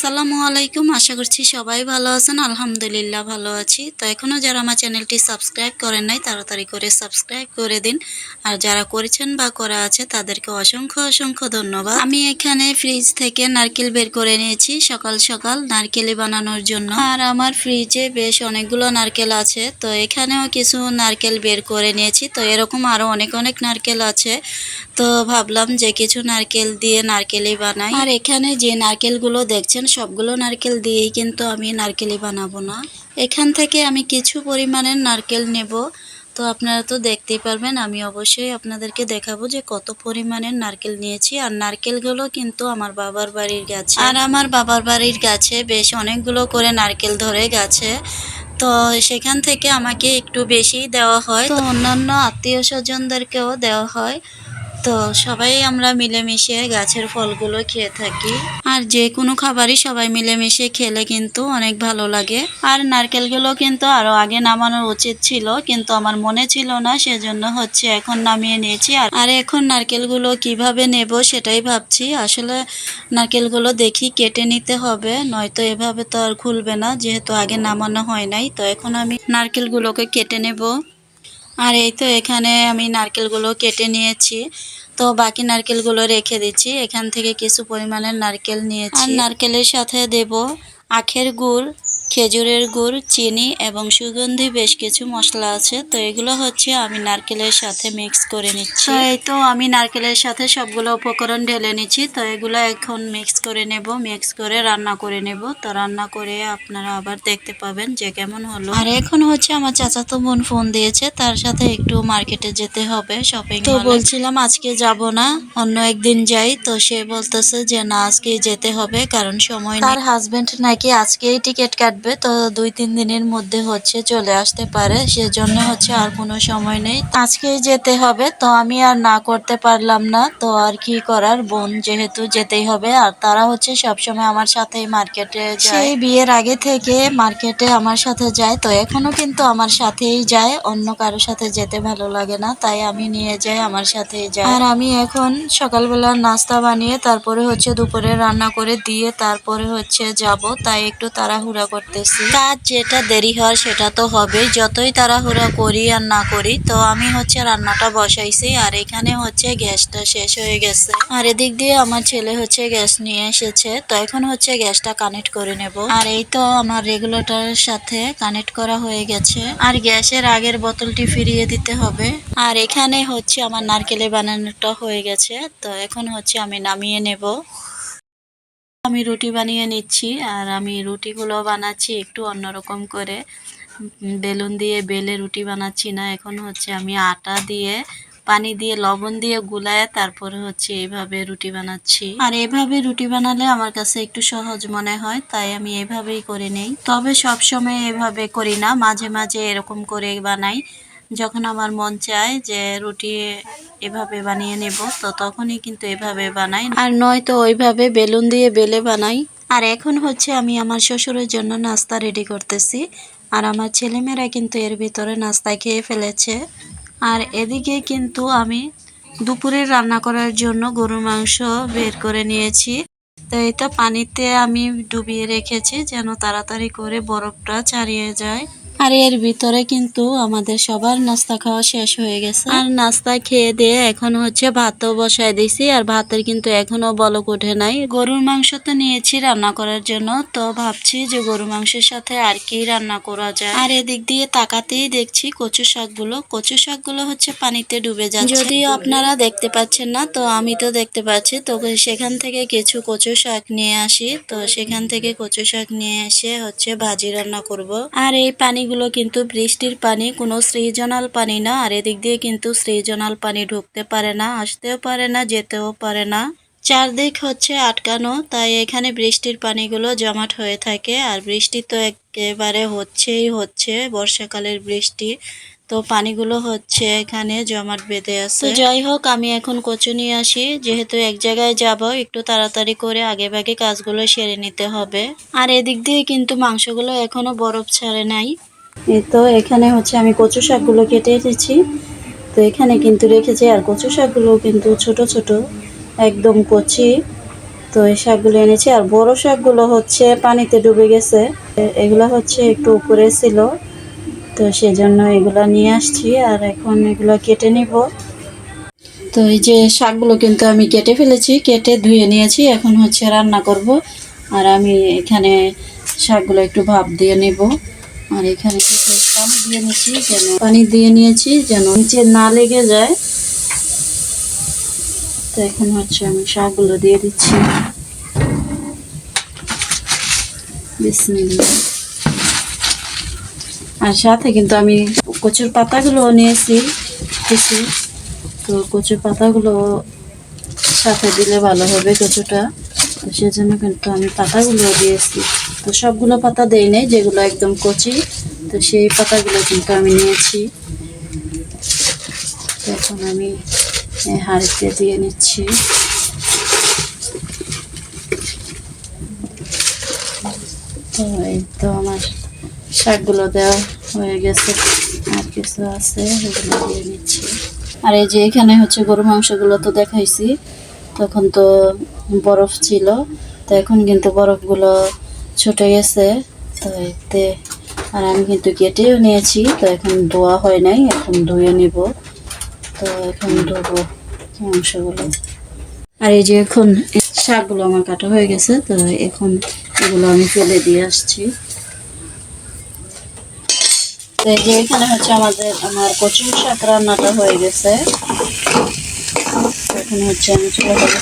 আসসালামু আলাইকুম। আশা করছি সবাই ভালো আছেন। আলহামদুলিল্লাহ ভালো আছি। তো এখনও যারা আমার চ্যানেলটি সাবস্ক্রাইব করেন নাই, তাড়াতাড়ি করে সাবস্ক্রাইব করে দিন। আর যারা করেছেন বা করা আছে, তাদেরকে অসংখ্য অসংখ্য ধন্যবাদ। আমি এখানে ফ্রিজ থেকে নারকেল বের করে নিয়েছি সকাল সকাল নারকেলি বানানোর জন্য। আর আমার ফ্রিজে বেশ অনেকগুলো নারকেল আছে। তো এখানেও কিছু নারকেল বের করে নিয়েছি। তো এরকম আরও অনেক অনেক নারকেল আছে। তো ভাবলাম যে কিছু নারকেল দিয়ে নারকেলি বানাই। আর এখানে যে নারকেলগুলো দেখছেন সবগুলো নারকেল দিয়েই কিন্তু আমি নারকেলই বানাবো না। এখান থেকে আমি কিছু পরিমাণের নারকেল নেব। তো আপনারা তো দেখতেই পারবেন, আমি অবশ্যই আপনাদেরকে দেখাবো যে কত পরিমাণের নারকেল নিয়েছি। আর নারকেলগুলো কিন্তু আমার বাবার বাড়ির গাছে। আর আমার বাবার বাড়ির গাছে বেশ অনেকগুলো করে নারকেল ধরে গাছে। তো সেখান থেকে আমাকে একটু বেশি দেওয়া হয়। তো অন্যান্য আত্মীয় স্বজনদেরকেও দেওয়া হয়। তো সবাই আমরা মিলেমিশে গাছের ফলগুলো খেয়ে থাকি। আর যে কোনো খাবারই সবাই মিলেমিশে খেলে কিন্তু অনেক ভালো লাগে। আর নারকেলগুলো কিন্তু আরও আগে নামানো উচিত ছিল, কিন্তু আমার মনে ছিল না, সেজন্য হচ্ছে এখন নামিয়ে নিয়েছি। আর আর এখন নারকেলগুলো কীভাবে নেব সেটাই ভাবছি। আসলে নারকেলগুলো দেখি কেটে নিতে হবে, নয়তো এভাবে তো আর খুলবে না, যেহেতু আগে নামানো হয় নাই, তো এখন আমি নারকেলগুলোকে কেটে নেব। আর এই তো এখানে আমি নারকেলগুলো কেটে নিয়েছি। তো বাকি নারকেলগুলো রেখে দিচ্ছি। এখান থেকে কিছু পরিমাণের নারকেল নিয়েছি। আর নারকেলের সাথে দেব আখের গুড়। খেজুরের গুড় চিনি এবং সুগন্ধি বেশ কিছু মশলা আছে। তো এগুলো হচ্ছে আমি নারকেলের সাথে মিক্স করে নিচ্ছি। তো এই তো আমি নারকেলের সাথে সবগুলো উপকরণ ঢেলে নিচ্ছি। তো এগুলো এখন মিক্স করে নেব মিক্স করে রান্না করে নেব। তো রান্না করে আপনারা আবার দেখতে পাবেন যে কেমন হলো। আর এখন হচ্ছে আমার চাচাতো বোন ফোন দিয়েছে তার সাথে একটু মার্কেটে যেতে হবে শপিং তো বলছিলাম আজকে যাব না অন্য একদিন যাই। তো সে বলতেছে যে না আজকে যেতে হবে কারণ সময়। তার হাজবেন্ড নাকি আজকেই টিকিট কাটবে তো দুই তিন দিনের মধ্যে হচ্ছে চলে আসতে পারে, সেজন্য হচ্ছে আর কোনো সময় নেই। আজকেই যেতে হবে, তো আমি আর না করতে পারলাম না, তো আর কি করার? বোন যেহেতু যেতেই হবে, আর তারা হচ্ছে সবসময় আমার সাথেই মার্কেটে সেই বিয়ের আগে থেকে মার্কেটে আমার সাথে যায়, তো এখনও কিন্তু আমার সাথেই যায়, অন্য কারোর সাথে যেতে ভালো লাগে না, তাই আমি নিয়ে যাই, আমার সাথেই যাই আর আমি এখন সকালবেলা নাস্তা বানিয়ে, তারপরে হচ্ছে দুপুরে রান্না করে দিয়ে, তারপরে হচ্ছে যাব, তাই একটু তাড়াহুড়া করতেছি। কাজ যেটা দেরি হয় সেটা তো হবেই। যতই তাড়াহুড়া করি আর না করি, তো আমি হচ্ছে রান্নাটা বসাইছি। আর এখানে হচ্ছে গ্যাসটা শেষ হয়ে গেছে। আর এদিক দিয়ে আমার ছেলে হচ্ছে গ্যাস নিয়ে এসেছে। তো এখন হচ্ছে গ্যাসটা কানেক্ট করে নেব। আর এই তো আমার রেগুলেটরের সাথে কানেক্ট করা হয়ে গেছে। আর গ্যাসের আগের বোতলটি ফিরিয়ে দিতে হবে। আর এখানে হচ্ছে আমার নারকেলে বানানোটা হয়ে গেছে। তো এখন হচ্ছে আমি নামিয়ে নেব। আমি রুটি বানিয়ে নিচ্ছি আর আমি রুটিগুলো বানাচ্ছি একটু অন্যরকম করে। বেলুন দিয়ে বেলে রুটি বানাচ্ছি না, এখন হচ্ছে আমি আটা দিয়ে, পানি দিয়ে, লবণ দিয়ে গুলায় তারপরে হচ্ছে এইভাবে রুটি বানাচ্ছি। আর এভাবে রুটি বানালে আমার কাছে একটু সহজ মনে হয়, তাই আমি এভাবেই করে নেই। তবে সব সময় এভাবে করি না, মাঝে মাঝে এরকম করে বানাই। যখন আমার মন চায় যে রুটি এভাবে বানিয়ে নেব, তো তখনই কিন্তু এভাবে বানাই। আর নয়তো ওইভাবে বেলুন দিয়ে বেলে বানাই। আর এখন হচ্ছে আমি আমার শ্বশুরের জন্য নাস্তা রেডি করতেছি। আর আমার ছেলেমেয়েরা কিন্তু এর ভিতরে নাস্তা খেয়ে ফেলেছে। আর এদিকে কিন্তু আমি দুপুরে রান্না করার জন্য গরুর মাংস বের করে নিয়েছি। তো এটা পানিতে আমি ডুবিয়ে রেখেছি যেন তাড়াতাড়ি করে বরফটা ছাড়িয়ে যায়। আর এর ভিতরে কিন্তু আমাদের সবার নাস্তা খাওয়া শেষ হয়ে গেছে। আর নাস্তা খেয়ে দিয়ে এখন হচ্ছে ভাতও বসায় দিছি, আর ভাতের কিন্তু এখনও বলক ওঠে নাই। গরুর মাংস তো নিয়েছি রান্না করার জন্য, তো ভাবছি যে গরুর মাংসের সাথে আর কি রান্না করা যায়। আর এদিক দিয়ে তাকাতেই দেখছি কচু শাকগুলো কচু শাকগুলো হচ্ছে পানিতে ডুবে যাচ্ছে। যদিও আপনারা দেখতে পাচ্ছেন না, তো আমি তো দেখতে পাচ্ছি, তো সেখান থেকে কিছু কচু শাক নিয়ে আসি, তো সেখান থেকে কচু শাক নিয়ে এসে হচ্ছে ভাজি রান্না করব। আর এই পানিগুলো কিন্তু বৃষ্টির পানি, কোনো সৃজনাল পানি না। আর এদিক দিয়ে কিন্তু সৃজনাল পানি ঢুকতে পারে না, আসতেও পারে না, যেতেও পারে না। চারদিক হচ্ছে আটকানো, তাই এখানে বৃষ্টির পানিগুলো জমাট হয়ে থাকে। আর বৃষ্টি তো একেবারে হচ্ছেই হচ্ছে, বর্ষাকালের বৃষ্টি। তো পানিগুলো হচ্ছে এখানে জমাট বেঁধে আছে। যাই হোক, আমি এখন কচু নিয়ে আসি। যেহেতু এক জায়গায় যাব, একটু তাড়াতাড়ি করে আগে ভাগে কাজগুলো সেরে নিতে হবে। আর এদিক দিয়ে কিন্তু মাংসগুলো এখনও বরফ ছাড়ে নাই। এই তো এখানে হচ্ছে আমি কচু শাকগুলো কেটে এসেছি তো এখানে কিন্তু রেখেছি, আর কচু শাকগুলো কিন্তু ছোট ছোট, একদম কচি। তো এই শাকগুলো এনেছি, আর বড় শাকগুলো হচ্ছে পানিতে ডুবে গেছে। এগুলো হচ্ছে একটু উপরে ছিল। তো সেজন্য এগুলা নিয়ে আসছি, আর এখন এগুলো কেটে নিব। তো এই যে শাকগুলো কিন্তু আমি কেটে ফেলেছি, কেটে ধুয়ে নিয়েছি, এখন হচ্ছে রান্না করব। আর আমি এখানে শাকগুলো একটু ভাপ দিয়ে নেব। আর এখানে কিছু পানি দিয়ে নিয়েছি যেন পানি দিয়ে নিয়েছি যেন নিচে না লেগে যায়। তো এখন হচ্ছে আমি শাকগুলো দিয়ে দিচ্ছি। আর সাথে কিন্তু আমি কচুর পাতাগুলো নিয়েছি কিছু তো কচুর পাতাগুলো সাথে দিলে ভালো হবে কচুটা। তো সেজন্য কিন্তু আমি পাতাগুলো দিয়েছি। তো সবগুলো পাতা দেই নাই, যেগুলো একদম কচি, তো সেই পাতাগুলো কিন্তু আমি নিয়েছি। এখন আমি হাঁড়িতে দিয়ে নিচ্ছি। তো এই তো আমার শাকগুলো দেওয়া হয়ে গেছে। আর কিছু আছে এগুলো দিয়ে নিচ্ছি। আর এই যে এখানে হচ্ছে গরু মাংসগুলো তো দেখাইছি, তখন তো বরফ ছিল। তো এখন কিন্তু বরফগুলো ছুটে গেছে। তো এতে আর আমি কিন্তু কেটেও নিয়েছি। তো এখন ধোয়া হয় নাই, এখন ধুয়ে নিব। তো এখন ধোবো মাংসগুলো আর এই যে এখন শাকগুলো আমার কাটা হয়ে গেছে, তো এখন এগুলো আমি ফেলে দিয়ে আসছি। তো এই যে এখানে হচ্ছে আমাদের, আমার কচু শাক রান্নাটা হয়ে গেছে। এখন হচ্ছে আমি চলে যাব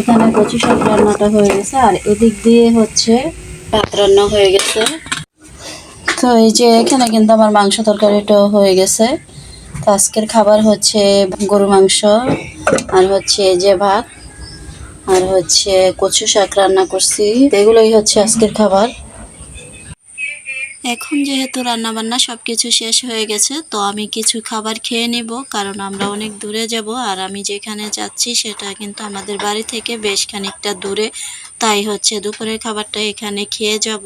এখানে কচু শাক রান্নাটা হয়ে গেছে, আর এদিক দিয়ে হচ্ছে ভাত রান্না হয়ে গেছে। তো এই যে এখানে কিন্তু আমার মাংস তরকারিটাও হয়ে গেছে। তো আজকের খাবার হচ্ছে গরু মাংস, আর হচ্ছে যে ভাত, আর হচ্ছে কচু শাক রান্না করছি। এগুলোই হচ্ছে আজকের খাবার। এখন যেহেতু রান্না বান্না সবকিছু শেষ হয়ে গেছে, তো আমি কিছু খাবার খেয়ে নেব, কারণ আমরা অনেক দূরে যাব, আর আমি যেখানে যাচ্ছি সেটা কিন্তু আমাদের বাড়ি থেকে বেশ খানিকটা দূরে। তাই হচ্ছে দুপুরের খাবারটা এখানে খেয়ে যাব।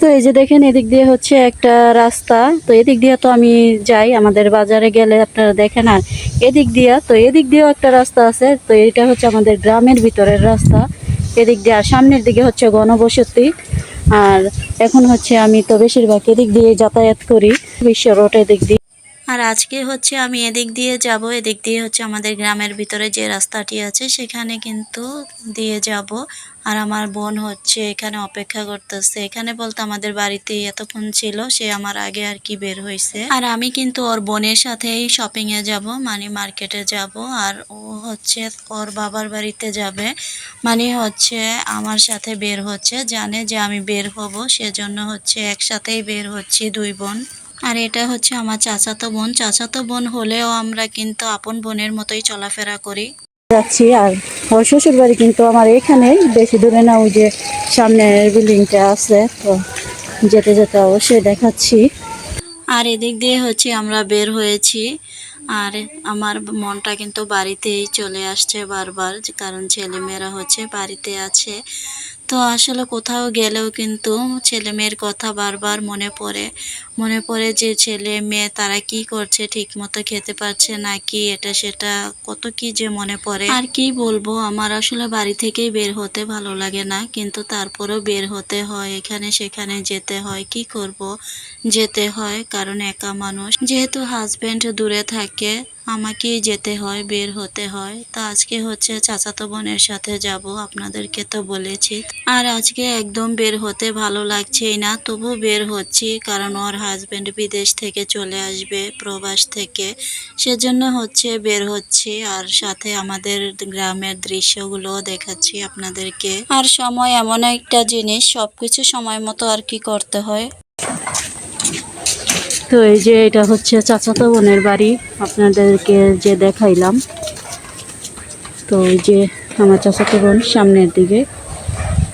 তো এই যে দেখেন, এদিক দিয়ে হচ্ছে একটা রাস্তা। তো এদিক দিয়ে তো আমি যাই, আমাদের বাজারে গেলে আপনারা দেখেন, আর এদিক দিয়ে, তো এদিক দিয়েও একটা রাস্তা আছে, তো এটা হচ্ছে আমাদের গ্রামের ভিতরের রাস্তা। এদিক দিয়ে, আর সামনের দিকে হচ্ছে গণবসতি। আর এখন হচ্ছে আমি তো বেশিরভাগ এদিক দিয়ে যাতায়াত করি বিশ্ব রোডের দিক দিয়ে। আর আজকে হচ্ছে আমি এদিক দিয়ে যাব, এদিক দিয়ে হচ্ছে আমাদের গ্রামের ভিতরে যে রাস্তাটি আছে সেখানে কিন্তু দিয়ে যাব। আর আমার বোন হচ্ছে এখানে অপেক্ষা করতেছে। এখানে বলতে আমাদের বাড়িতে এতক্ষণ ছিল, সে আমার আগে আর কি বের হয়েছে আর আমি কিন্তু ওর বোনের সাথেই শপিং এ যাব মানে মার্কেটে যাব। আর ও হচ্ছে ওর বাবার বাড়িতে যাবে মানে হচ্ছে আমার সাথে বের হচ্ছে। জানে যে আমি বের হব, সেজন্য হচ্ছে একসাথেই বের হচ্ছি দুই বোন। আর এটা হচ্ছে আমার চাচাতো বোন। চাচাতো বোন হলেও আমরা কিন্তু আপন বোনের মতোই চলাফেরা করি। যাচ্ছি আর ওর শ্বশুর বাড়ি কিন্তু আমার এখানে। বেশি দূরে না ওই যে সামনে বিল্ডিংটা আছে তো যেতে যেতে অবশ্যই দেখাচ্ছি। আর এদিক দিয়ে হচ্ছে আমরা বের হয়েছি। আর আমার মনটা কিন্তু বাড়িতেই চলে আসছে বারবার কারণ ছেলেমেয়েরা হচ্ছে বাড়িতে আছে। তো আসলে কোথাও গেলেও কিন্তু ছেলে মেয়ের কথা বারবার মনে পড়ে। মনে পড়ে যে ছেলে মেয়ে তারা কি করছে ঠিক মতো খেতে পারছে নাকি এটা সেটা কত কি যে মনে পড়ে। আর কি বলব, আমার আসলে বাড়ি থেকেই বের হতে ভালো লাগে না। কিন্তু তারপরেও বের হতে হয়, এখানে সেখানে যেতে হয়, কি করব? যেতে হয়, কারণ একা মানুষ। যেহেতু হাজব্যান্ড দূরে থাকে আমাকেই যেতে হয়, বের হতে হয়। তো আজকে হচ্ছে চাচাতো বোনের সাথে যাব, আপনাদেরকে তো বলেছি। আর আজকে একদম বের হতে ভালো লাগছেই না, তবু বের হচ্ছি, কারণ ওর হাজবেন্ড বিদেশ থেকে চলে আসবে, প্রবাস থেকে। সেজন্য হচ্ছে বের হচ্ছি, আর সাথে আমাদের গ্রামের দৃশ্যগুলো দেখাচ্ছি আপনাদেরকে। আর সময় এমন একটা জিনিস, সবকিছু সময় মতো আর কি করতে হয়? তো এই যে এটা হচ্ছে চাচাতো বোনের বাড়ি, আপনাদেরকে যে দেখাইলাম। তো এই যে আমার চাচাতো বোন সামনের দিকে।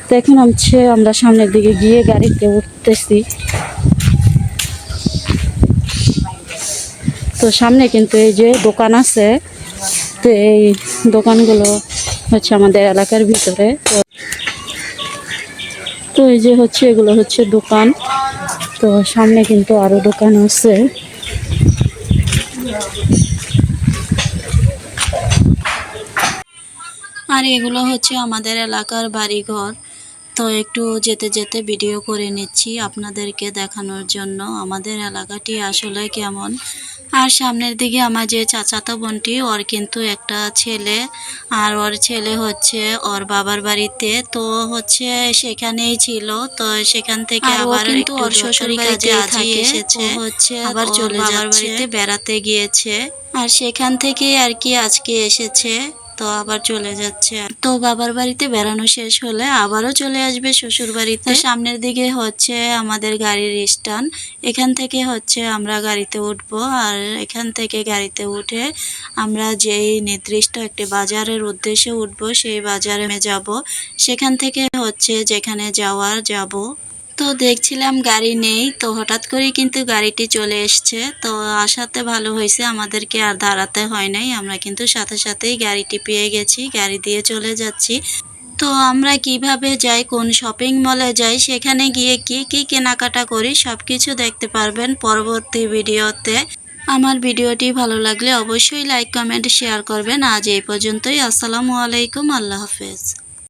তো এখন হচ্ছে আমরা সামনের দিকে গিয়ে গাড়িতে উঠতেছি। তো সামনে কিন্তু এই যে দোকান আছে। তো এই দোকানগুলো হচ্ছে আমাদের এলাকার ভিতরে। তো তো এই যে হচ্ছে, এগুলো হচ্ছে দোকান। তো সামনে কিন্তু আরও দোকান আছে। আর এগুলো হচ্ছে আমাদের এলাকার বাড়িঘর। তো একটু যেতে যেতে ভিডিও করে নিচ্ছি আপনাদেরকে দেখানোর জন্য। আমাদের এলাকাটি আসলে কেমন? আর সামনের দিকে আমার যে চাচাতো বোনটি ওর কিন্তু একটা ছেলে আর ওর ছেলে হচ্ছে ওর বাবার বাড়িতে। তো হচ্ছে সেখানেই ছিল তো সেখান থেকে আবার কিন্তু ওর শ্বশুর কাজে আজই এসেছে হচ্ছে আবার চলে বাড়িতে বাড়িতে বেড়াতে গিয়েছে। আর সেখান থেকে আর কি আজকে এসেছে। তো আবার চলে যাচ্ছে তো বাবার বাড়িতে বেড়ানো শেষ হলে আবারও চলে আসবে শ্বশুর বাড়িতে। সামনের দিকে হচ্ছে আমাদের গাড়ির স্ট্যান্ড। এখান থেকে হচ্ছে আমরা গাড়িতে উঠবো আর এখান থেকে গাড়িতে উঠে আমরা যেই নির্দিষ্ট একটি বাজারের উদ্দেশ্যে উঠবো সেই বাজারে যাব। সেখান থেকে হচ্ছে যেখানে যাওয়ার যাব। তো দেখছিলাম গাড়ি নেই, তো হঠাৎ করেই কিন্তু গাড়িটি চলে এসছে। তো আসাতে ভালো হয়েছে, আমাদেরকে আর দাঁড়াতে হয় নাই। আমরা কিন্তু সাথে সাথেই গাড়িটি পেয়ে গেছি, গাড়ি দিয়ে চলে যাচ্ছি। তো আমরা কীভাবে যাই, কোন শপিং মলে যাই, সেখানে গিয়ে কি কি কেনাকাটা করি সব কিছু দেখতে পারবেন পরবর্তী ভিডিওতে। আমার ভিডিওটি ভালো লাগলে অবশ্যই লাইক কমেন্ট শেয়ার করবেন। আজ এই পর্যন্তই। আসসালামু আলাইকুম, আল্লাহ হাফেজ।